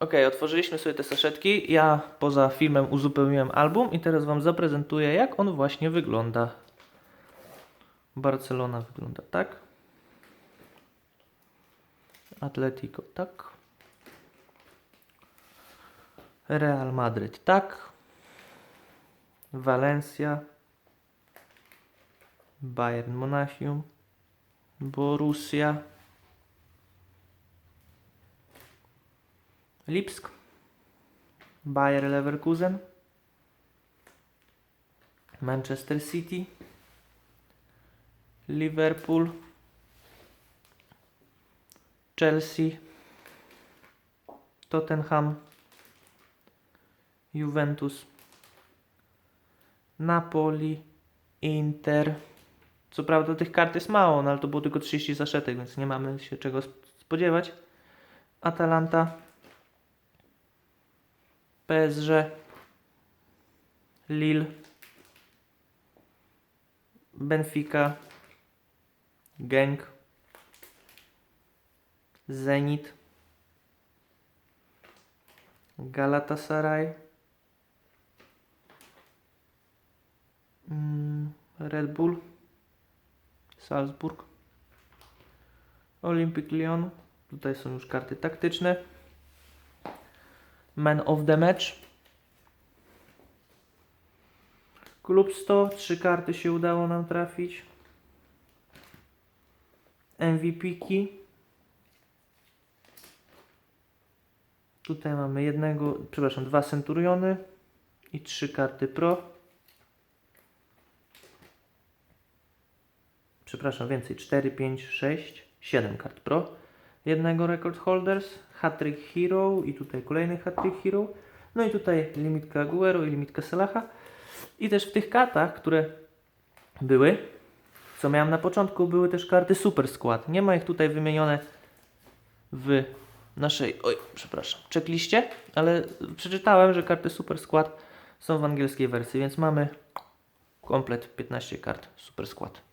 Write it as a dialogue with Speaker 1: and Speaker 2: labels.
Speaker 1: Ok, otworzyliśmy sobie te saszetki. Ja poza filmem uzupełniłem album i teraz Wam zaprezentuję, jak on właśnie wygląda. Barcelona wygląda tak. Atletico tak. Real Madryt tak. Valencia. Bayern Monachium. Borussia. Lipsk. Bayer Leverkusen. Manchester City. Liverpool. Chelsea. Tottenham. Juventus. Napoli. Inter. Co prawda tych kart jest mało, no ale to było tylko 30 zaszetek, więc nie mamy się czego sp- spodziewać. Atalanta. PSG. Lille. Benfica. Genk. Zenit. Galatasaray. Mm, Red Bull. Salzburg. Olympic Lyon. Tutaj są już karty taktyczne. Man of the Match. Klub 100. Trzy karty się udało nam trafić. MVP. Tutaj mamy jednego, przepraszam, dwa Centuriony i trzy karty Pro. Przepraszam, więcej. 4, 5, 6, 7 kart Pro. Jednego Record Holders, Hattrick Hero i tutaj kolejny Hattrick Hero. No i tutaj limitka Aguero i limitka Salaha. I też w tych kartach, które były, co miałem na początku, były też karty Super Skład. Nie ma ich tutaj wymienione w naszej, oj, przepraszam, checkliście, ale przeczytałem, że karty Super Skład są w angielskiej wersji, więc mamy komplet 15 kart Super Skład.